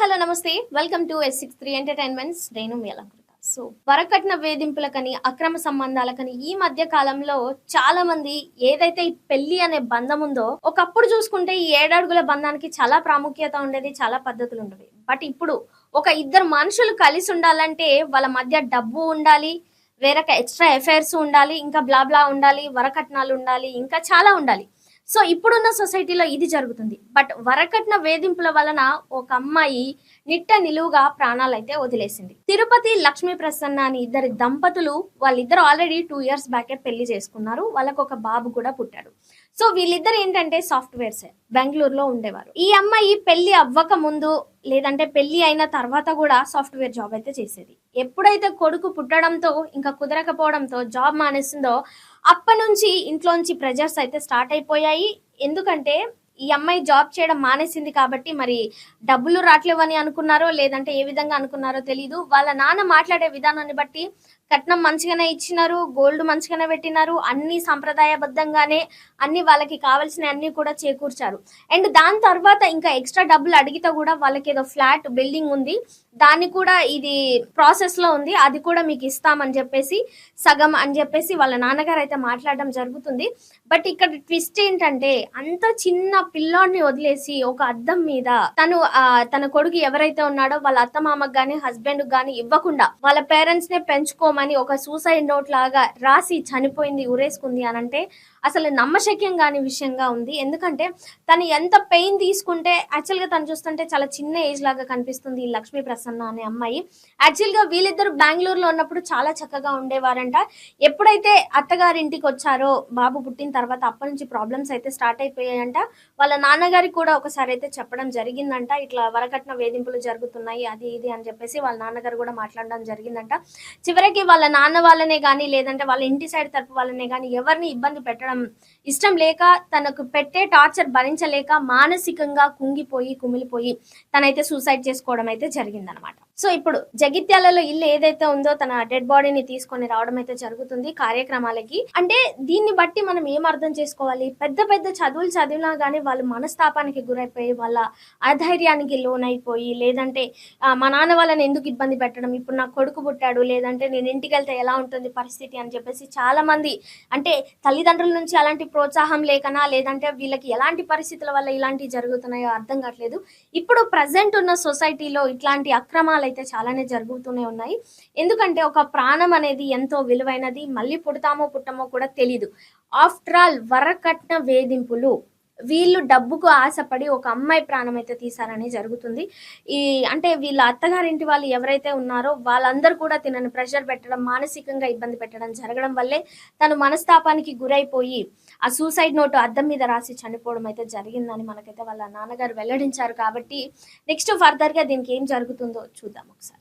Hello నమస్తే. Welcome to S six three entertainments నేను మీ అలంకృత. సో వరకట్న వేధింపులకని అక్రమ సంబంధాలకని ఈ మధ్య కాలంలో చాలా మంది ఏదైతే ఈ పెళ్ళి అనే బంధం ఉందో ఒకప్పుడు చూసుకుంటే ఈ ఏడడుగుల బంధానికి చాలా ప్రాముఖ్యత ఉండేది చాలా పద్ధతులు ఉండేవి. బట్ ఇప్పుడు ఒక ఇద్దరు మనుషులు కలిసి ఉండాలంటే వాళ్ళ మధ్య డబ్బు ఉండాలి వేరొక ఎక్స్ట్రా ఎఫైర్స్ ఉండాలి ఇంకా బ్లాబ్లా ఉండాలి వరకట్నాలు ఉండాలి ఇంకా చాలా ఉండాలి. సో ఇప్పుడున్న సొసైటీలో ఇది జరుగుతుంది. బట్ వరకట్న వేధింపుల వలన ఒక అమ్మాయి నిట్ట నిలువుగా ప్రాణాలైతే వదిలేసింది. తిరుపతి లక్ష్మీ ప్రసన్న అని ఇద్దరి దంపతులు వాళ్ళిద్దరు ఆల్రెడీ టూ ఇయర్స్ బ్యాకే పెళ్ళి చేసుకున్నారు. వాళ్ళకు ఒక బాబు కూడా పుట్టాడు. సో వీళ్ళిద్దరు ఏంటంటే సాఫ్ట్వేర్స్. బెంగళూరులో ఉండేవారు. ఈ అమ్మాయి పెళ్ళి అవ్వక ముందు లేదంటే పెళ్ళి అయిన తర్వాత కూడా సాఫ్ట్వేర్ జాబ్ అయితే చేసేది. ఎప్పుడైతే కొడుకు పుట్టడంతో ఇంకా కుదరకపోవడంతో జాబ్ మానేసిందో అప్పటి నుంచి ఇంట్లోంచి ప్రెజర్స్ అయితే స్టార్ట్ అయిపోయాయి. ఎందుకంటే ఈ అమ్మాయి జాబ్ చేయడం మానేసింది కాబట్టి మరి డబ్బులు రాట్లేవని అనుకున్నారో లేదంటే ఏ విధంగా అనుకున్నారో తెలియదు వాళ్ళ నాన్న మాట్లాడే విధానాన్ని బట్టి కట్నం మంచిగానే ఇచ్చినారు గోల్డ్ మంచిగానే పెట్టినారు అన్ని సంప్రదాయబద్ధంగానే అన్ని వాళ్ళకి కావాల్సిన అన్ని కూడా చేకూర్చారు. అండ్ దాని తర్వాత ఇంకా ఎక్స్ట్రా డబ్బులు అడిగితే కూడా వాళ్ళకి ఏదో ఫ్లాట్ బిల్డింగ్ ఉంది. దాన్ని కూడా ఇది ప్రాసెస్లో ఉంది. అది కూడా మీకు ఇస్తామని చెప్పేసి సగం అని చెప్పేసి వాళ్ళ నాన్నగారు అయితే మాట్లాడడం జరుగుతుంది. బట్ ఇక్కడ ట్విస్ట్ ఏంటంటే అంత చిన్న పిల్లోడిని వదిలేసి ఒక అద్దం మీద తను తన కొడుకు ఎవరైతే ఉన్నాడో వాళ్ళ అత్త మామకు గాని హస్బెండ్ గాని ఇవ్వకుండా వాళ్ళ పేరెంట్స్ నే పెంచుకోమని ఒక సూసైడ్ నోట్ లాగా రాసి చనిపోయింది ఉరేసుకుంది అని అంటే అసలు నమ్మశక్యం కాని విషయంగా ఉంది. ఎందుకంటే తను ఎంత పెయిన్ తీసుకుంటే యాక్చువల్గా తను చూస్తుంటే చాలా చిన్న ఏజ్ లాగా కనిపిస్తుంది ఈ లక్ష్మీ ప్రసన్న అనే అమ్మాయి. యాక్చువల్గా వీళ్ళిద్దరు బెంగళూరులో ఉన్నప్పుడు చాలా చక్కగా ఉండేవారంట. ఎప్పుడైతే అత్తగారింటికి వచ్చారో బాబు పుట్టిన తర్వాత అప్పటి నుంచి ప్రాబ్లమ్స్ అయితే స్టార్ట్ అయిపోయాయంట. వాళ్ళ నాన్నగారికి కూడా ఒకసారి అయితే చెప్పడం జరిగిందంట. ఇట్లా వరకట్న వేధింపులు జరుగుతున్నాయి అది ఇది అని చెప్పేసి వాళ్ళ నాన్నగారు కూడా మాట్లాడడం జరిగిందంట. చివరికి వాళ్ళ నాన్న వాళ్ళనే కానీ లేదంటే వాళ్ళ ఇంటి సైడ్ తరపు వాళ్ళనే కానీ ఎవరిని ఇబ్బంది పెట్టడం ఇష్టం లేక తనకు పెట్టే టార్చర్ భరించలేక మానసికంగా కుంగిపోయి కుమిలిపోయి తనైతే సూసైడ్ చేసుకోవడం అయితే జరిగిందనమాట. సో ఇప్పుడు జగిత్యాలలో ఇల్లు ఏదైతే ఉందో తన డెడ్ బాడీని తీసుకొని రావడం అయితే జరుగుతుంది కార్యక్రమాలకి. అంటే దీన్ని బట్టి మనం ఏం అర్థం చేసుకోవాలి? పెద్ద పెద్ద చదువులు చదివినా కానీ వాళ్ళు మనస్తాపానికి గురైపోయి వాళ్ళ అధైర్యానికి లోనైపోయి లేదంటే మా నాన్న వాళ్ళని ఎందుకు ఇబ్బంది పెట్టడం? ఇప్పుడు నా కొడుకు పుట్టాడు లేదంటే నేను ఇంటికి వెళ్తే ఎలా ఉంటుంది పరిస్థితి? అని చెప్పేసి చాలా మంది అంటే తల్లిదండ్రుల నుంచి అలాంటి ప్రోత్సాహం లేకనా లేదంటే వీళ్ళకి ఎలాంటి పరిస్థితుల వల్ల ఇలాంటివి జరుగుతున్నాయో అర్థం కావట్లేదు. ఇప్పుడు ప్రజెంట్ ఉన్న సొసైటీలో ఇట్లాంటి అక్రమాలు అయితే చాలానే జరుగుతూనే ఉన్నాయి. ఎందుకంటే ఒక ప్రాణం అనేది ఎంతో విలువైనది మళ్ళీ పుడతామో పుట్టమో కూడా తెలీదు. ఆఫ్టర్ ఆల్ వరకట్న వేధింపులు వీళ్ళు డబ్బుకు ఆశపడి ఒక అమ్మాయి ప్రాణం అయితే తీసారని జరుగుతుంది. ఈ అంటే వీళ్ళ అత్తగారింటి వాళ్ళు ఎవరైతే ఉన్నారో వాళ్ళందరూ కూడా తినని ప్రెషర్ పెట్టడం మానసికంగా ఇబ్బంది పెట్టడం జరగడం వల్లే తను మనస్తాపానికి గురైపోయి ఆ సూసైడ్ నోటు అద్దం మీద రాసి చనిపోవడం అయితే జరిగిందని మనకైతే వాళ్ళ నాన్నగారు వెల్లడించారు. కాబట్టి నెక్స్ట్ ఫర్దర్గా దీనికి ఏం జరుగుతుందో చూద్దాం ఒకసారి.